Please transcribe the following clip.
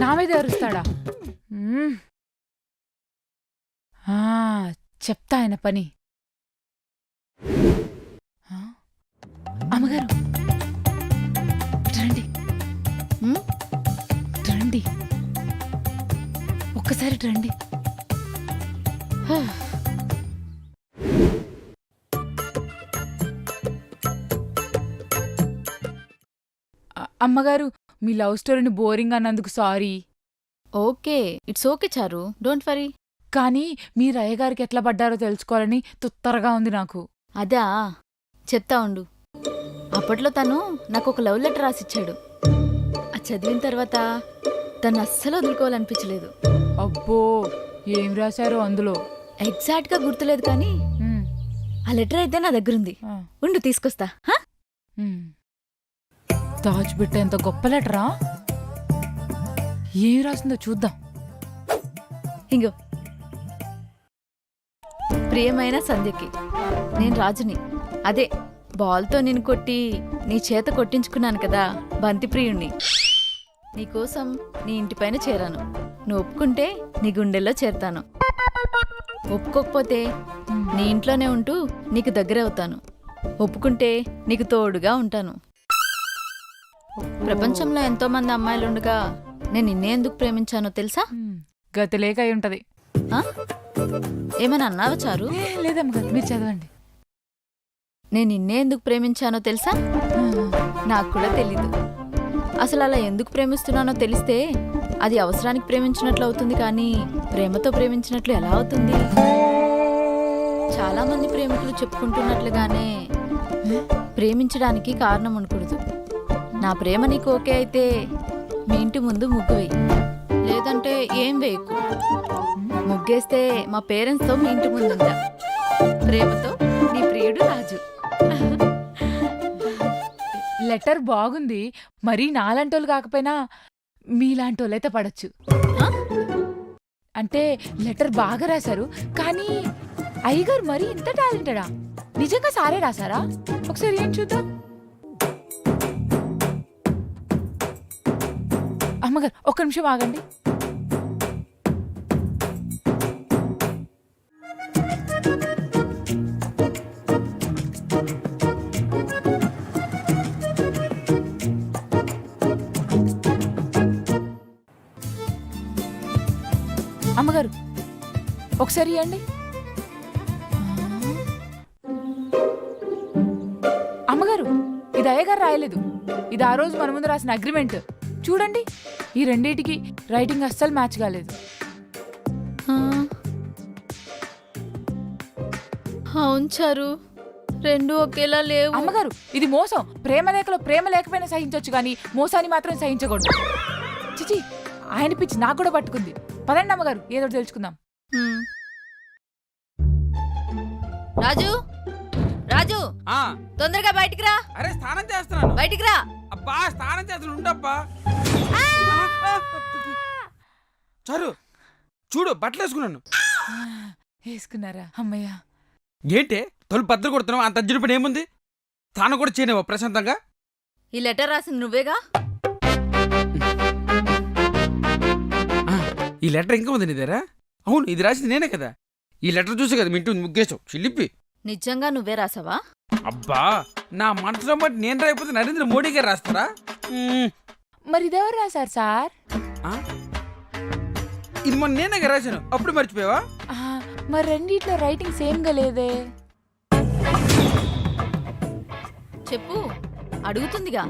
నా మీద ఎవరుస్తాడా చెప్తా ఆయన పని. అమ్మగారు. రండి. రండి. ఒక్కసారి రండి. అమ్మగారు మీ లవ్ స్టోరీని బోరింగ్ అన్నందుకు sorry. Okay it's okay Charu don't worry. కానీ మీరు అయ్యగారికి ఎట్లా పడ్డారో తెలుసుకోవాలని తుత్తరగా ఉంది నాకు. అదా చెప్తా ఉండు. అప్పట్లో తను నాకు ఒక లవ్ లెటర్ రాసిచ్చాడు. అది చదివిన తర్వాత తను అస్సలు వదులుకోవాలనిపించలేదు. అబ్బో ఏం రాశారో అందులో? ఎగ్జాక్ట్గా గుర్తులేదు కానీ ఆ లెటర్ అయితే నా దగ్గరుంది. ఆ, ఉండు తీసుకొస్తా. దాచిపెట్టేంత గొప్ప లెటరా? ఏం రాసిందో చూద్దాం. ఇంగో. ప్రియమైన సంధ్యకి నేను రాజుని. అదే బాల్తో నిన్ను కొట్టి నీ చేత కొట్టించుకున్నాను కదా బంతి ప్రియుణ్ణి. నీకోసం నీ ఇంటిపైన చేరాను. నువ్వు ఒప్పుకుంటే నీ గుండెల్లో చేరతాను. ఒప్పుకోకపోతే నీ ఇంట్లోనే ఉంటూ నీకు దగ్గర అవుతాను ఒప్పుకుంటే నీకు తోడుగా ఉంటాను. ప్రపంచంలో ఎంతో మంది అమ్మాయిలుండగా నేను నిన్నే ఎందుకు ప్రేమించానో తెలుసా? గతి లేక అయి ఉంటది. ఆ? ఏమైనా అన్నావా చారు? ఏ, మీరు చదవండి. నేను నిన్నే ఎందుకు ప్రేమించానో తెలుసా? నాకు కూడా తెలీదు. అసలు అలా ఎందుకు ప్రేమిస్తున్నానో తెలిస్తే అది అవసరానికి ప్రేమించినట్లు అవుతుంది కానీ ప్రేమతో ప్రేమించినట్లు ఎలా అవుతుంది? చాలా మంది ప్రేమికులు చెప్పుకుంటున్నట్లుగానే ప్రేమించడానికి కారణం ఉండకూడదు. నా ప్రేమ నీకు ఓకే అయితే మీ ఇంటి ముందు ముగ్గు వేయి లేదంటే ఏం వేయకు. ముగ్గేస్తే మా పేరెంట్స్తో మీ ఇంటి ముందుందా? ప్రేమతో నీ ప్రియుడు రాజు. లెటర్ బాగుంది మరీ నాలంటోళ్ళు కాకపోయినా మీలాంటోళ్ళైతే పడచ్చు? అంటే లెటర్ బాగా రాశారు కానీ అయ్యగారు మరీ ఇంత టాలెంటెడా? నిజంగా సారే రాశారా? ఒకసారి ఏం చూద్దాం. అమ్మగారు ఒక్క నిమిషం ఆగండి. అమ్మగారు ఒకసారి ఇవ్వండి అమ్మగారు ఇది అయ్యగారు రాయలేదు. ఇది ఆ రోజు మన ముందు రాసిన అగ్రిమెంట్. చూడండి ఈ రెండింటికి రైటింగ్ అస్సలు మ్యాచ్ కాలేదు. అవును చారు రెండు ఒకేలా లేవు. అమ్మగారు ఇది మోసం. ప్రేమ లేఖలో ప్రేమ లేకపోయినా సహించవచ్చు కానీ మోసాన్ని మాత్రం సహించకూడదు. చిచి ఆయన పిచ్చి నాకు కూడా పట్టుకుంది. పదండి అమ్మగారు ఏదో తెలుసుకుందాం. రాజు రాజు తొందరగా బయటికి రా. అరే స్నానం చేస్తున్నాను. బయటికి రా. అబ్బా స్నానం చేస్తున్నాను ఉండబ్బా. చారు చూడు బట్టలు వేసుకున్నాను. వేసుకున్నారా అమ్మయ్య? ఏంటే తొలి బద్దలు కొడుతున్నావు అంత అర్జున పని ఏముంది? స్నానం కూడా చేయలేవా ప్రశాంతంగా. ఈ లెటర్ రాసింది నువ్వేగా? ఈ లెటర్ ఇంకా ఉంది నీ దగ్గర? అవును ఇది రాసింది నేనే కదా. ఈ లెటర్ చూసి కదా మీ ఇంటి ముగ్గేసావు చిల్లిపి నిజంగా నువ్వే రాసావా? అబ్బా నా మనసులో బట్టి నేను రాయిపోతే నరేంద్ర మోడీ గారు రాస్తారా? మ్మ్. మరి ఇదెవరు రాశారు సార్? ఆ? ఇది మొన్న నేనే రాశాను. అప్పుడు మర్చిపోయావా? ఆ, మరి రెండిట్లో రైటింగ్ సేమ్గా లేదే. చెప్పు అడుగుతుందిగా.